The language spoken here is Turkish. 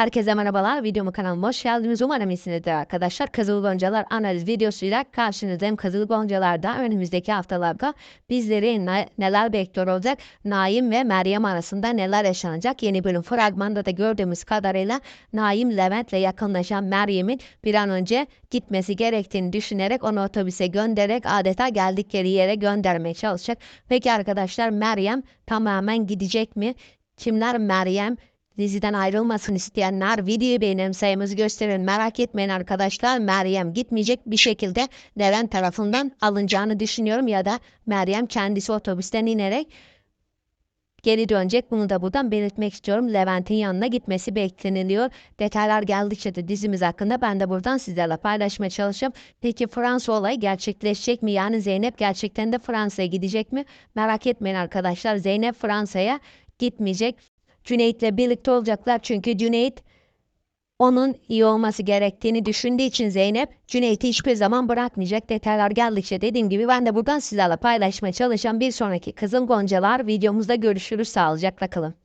Herkese merhabalar. Videomu kanalıma hoş geldiniz. Umarım iyisinizdir arkadaşlar. Kızıl Goncalar analiz videosuyla karşınızdayım. Kızıl Goncalar'da önümüzdeki haftalarda bizleri ne- neler bekliyor olacak? Naim ve Meryem arasında neler yaşanacak? Yeni bölüm fragmanda da gördüğümüz kadarıyla Naim Levent'le yakınlaşan Meryem'in bir an önce gitmesi gerektiğini düşünerek onu otobüse göndererek adeta geldikleri yere göndermeye çalışacak. Peki arkadaşlar Meryem tamamen gidecek mi? Kimler Meryem? Diziden ayrılmasını isteyenler videoyu beğenelim sayımızı gösterin. Merak etmeyin arkadaşlar. Meryem gitmeyecek bir şekilde Levent tarafından alınacağını düşünüyorum ya da Meryem kendisi otobüsten inerek geri dönecek. Bunu da buradan belirtmek istiyorum. Levent'in yanına gitmesi bekleniliyor. Detaylar geldikçe de dizimiz hakkında ben de buradan sizlerle paylaşmaya çalışacağım. Peki Fransa olayı gerçekleşecek mi? Yani Zeynep gerçekten de Fransa'ya gidecek mi? Merak etmeyin arkadaşlar. Zeynep Fransa'ya gitmeyecek. Cüneyt'le birlikte olacaklar çünkü Cüneyt onun iyi olması gerektiğini düşündüğü için Zeynep Cüneyt'i hiçbir zaman bırakmayacak. Detaylar geldikçe dediğim gibi ben de buradan sizlerle paylaşmaya çalışan bir sonraki Kızıl Goncalar videomuzda görüşürüz. Sağlıcakla kalın.